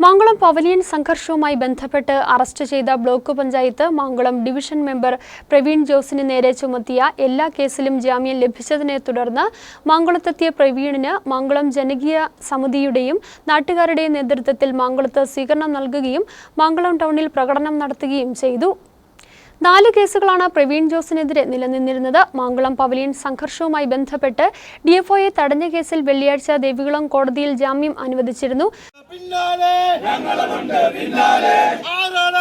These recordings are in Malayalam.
മാങ്കുളം പവലിയൻ സംഘർഷവുമായി ബന്ധപ്പെട്ട് അറസ്റ്റ് ചെയ്ത block panchayat Mankulam division member Praveen ജോസിന് നേരെ ചുമത്തിയ എല്ലാ കേസിലും ജാമ്യം ലഭിച്ചതിനെ തുടർന്ന് മാങ്കുളത്തെത്തിയ പ്രവീണിന് മാങ്കുളം ജനകീയ സമിതിയുടെയും നാട്ടുകാരുടെയും നേതൃത്വത്തിൽ മാങ്കുളത്ത് സ്വീകരണം നൽകുകയും മാങ്കുളം ടൗണിൽ പ്രകടനം നടത്തുകയും ചെയ്തു. നാല് കേസുകളാണ് പ്രവീൺ ജോസിനെതിരെ നിലനിന്നിരുന്നത്. മാങ്കുളം പവലിയൻ സംഘർഷവുമായി ബന്ധപ്പെട്ട് ഡിഎഫ്ഒയെ തടഞ്ഞ കേസിൽ വെള്ളിയാഴ്ച ദേവികുളം കോടതിയിൽ ജാമ്യം അനുവദിച്ചിരുന്നു. പിന്നാലെ ഞങ്ങളുമുണ്ട് പിന്നാലെ. ആരാണ്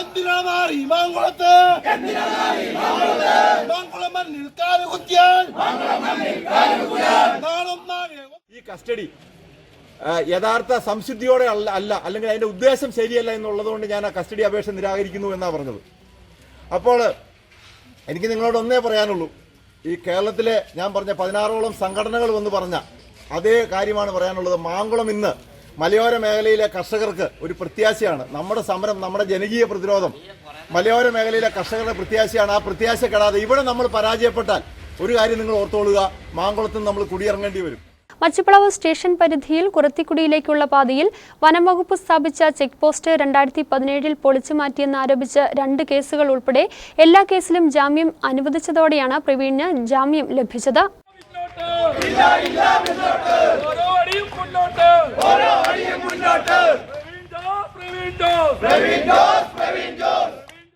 എന്തിനാ മാറി മാങ്കുളത്ത് മാങ്കുളം മണ്ണിൽ കാൽ കുത്തിയാൽ? നാളും ഈ കസ്റ്റഡി യഥാർത്ഥ സംശുദ്ധിയോടെ അല്ല അല്ല അല്ലെങ്കിൽ അതിന്റെ ഉദ്ദേശം ശരിയല്ല എന്നുള്ളത് കൊണ്ട് ഞാൻ ആ കസ്റ്റഡി അപേക്ഷ നിരാകരിക്കുന്നു എന്നാണ് പറഞ്ഞത്. അപ്പോൾ എനിക്ക് നിങ്ങളോട് ഒന്നേ പറയാനുള്ളൂ. ഈ കേരളത്തിലെ ഞാൻ പറഞ്ഞ പതിനാറോളം സംഘടനകൾ വന്ന് പറഞ്ഞ അതേ കാര്യമാണ് പറയാനുള്ളത്. മാങ്കുളം ഇന്ന് മലയോര മേഖലയിലെ കർഷകർക്ക് ഒരു പ്രത്യാശയാണ്. നമ്മുടെ സമരം നമ്മുടെ ജനകീയ പ്രതിരോധം മലയോര മേഖലയിലെ കർഷകരുടെ പ്രത്യാശയാണ്. ആ പ്രത്യാശ കെടാതെ ഇവിടെ നമ്മൾ പരാജയപ്പെട്ടാൽ ഒരു കാര്യം നിങ്ങൾ ഓർത്തോളുക. മാങ്കുളത്ത് നമ്മൾ കുടിയിറങ്ങേണ്ടി വരും. മച്ചുപ്ളവ് സ്റ്റേഷൻ പരിധിയിൽ കുറത്തിക്കുടിയിലേക്കുള്ള പാതയിൽ വനം വകുപ്പ് സ്ഥാപിച്ച ചെക്ക് പോസ്റ്റ് രണ്ടായിരത്തി പതിനേഴിൽ പൊളിച്ചു മാറ്റിയെന്ന് ആരോപിച്ച് രണ്ട് കേസുകൾ ഉൾപ്പെടെ എല്ലാ കേസിലും ജാമ്യം അനുവദിച്ചതോടെയാണ് പ്രവീണിന് ജാമ്യം ലഭിച്ചത്. ഓരോ അടിയും മുന്നോട്ട് ഓരോ അടിയും മുന്നോട്ട്. പ്രവീൺ ജോസ് പ്രവീൺ ജോസ് പ്രവീൺ ജോസ്